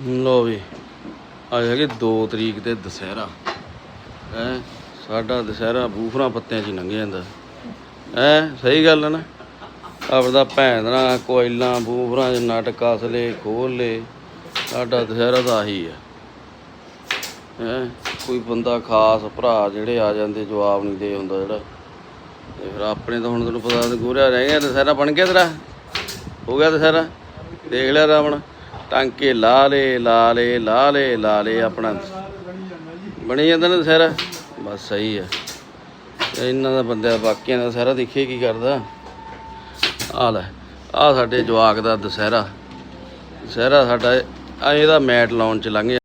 ਲੋ ਵੀ, ਅੱਜ ਹੈਗੇ 2 ਤਰੀਕ ਤੇ ਦੁਸਹਿਰਾ। ਹੈ, ਸਾਡਾ ਦੁਸਹਿਰਾ ਬੂਫਰਾਂ ਪੱਤਿਆਂ 'ਚ ਹੀ ਲੰਘ ਜਾਂਦਾ। ਹੈ, ਸਹੀ ਗੱਲ ਹੈ ਨਾ? ਆਪਦਾ ਭੈਣ ਦਾ ਕੋਇਲਾਂ, ਬੂਫਰਾਂ 'ਚ ਨਟ ਕਸਲੇ ਖੋਲ ਲੇ, ਸਾਡਾ ਦੁਸਹਿਰਾ ਤਾਂ ਆਹੀ ਹੈ ਹੈ, ਕੋਈ ਬੰਦਾ ਖਾਸ ਭਰਾ ਜਿਹੜੇ ਆ ਜਾਂਦੇ, ਜਵਾਬ ਨਹੀਂ ਦੇ ਹੁੰਦਾ ਜਿਹੜਾ। ਤੇ ਫਿਰ ਆਪਣੇ ਤਾਂ ਹੁਣ ਤੈਨੂੰ ਪਤਾ ਗੋਰਿਆ ਰਹਿ ਗਿਆ, ਦੁਸਹਿਰਾ ਬਣ ਗਿਆ ਤੇਰਾ। ਹੋ ਗਿਆ ਦੁਸਹਿਰਾ। ਦੇਖ ਲਿਆ ਰਾਵਣ। ਟਾਂਕੇ ਲਾ ਲੇ ਲਾ ਲੇ ਲਾ ਲੇ ਲਾ ਲੇ ਆਪਣਾ। ਬਣੀ ਜਾਂਦਾ ਨਾ ਦੁਸਹਿਰਾ ਬਸ ਸਹੀ ਆ। ਇਹਨਾਂ ਦਾ ਬੰਦਾ ਬਾਕੀਆਂ ਦਾ ਦੁਸਹਿਰਾ ਦੇਖੀਏ ਕੀ ਕਰਦਾ। ਆ ਲੈ, ਆ ਸਾਡੇ ਜਵਾਕ ਦਾ ਦੁਸਹਿਰਾ। ਦੁਸਹਿਰਾ ਸਾਡਾ ਆ ਇਹਦਾ ਮੈਟ ਲਾਉਣ ਚ ਲੰਘ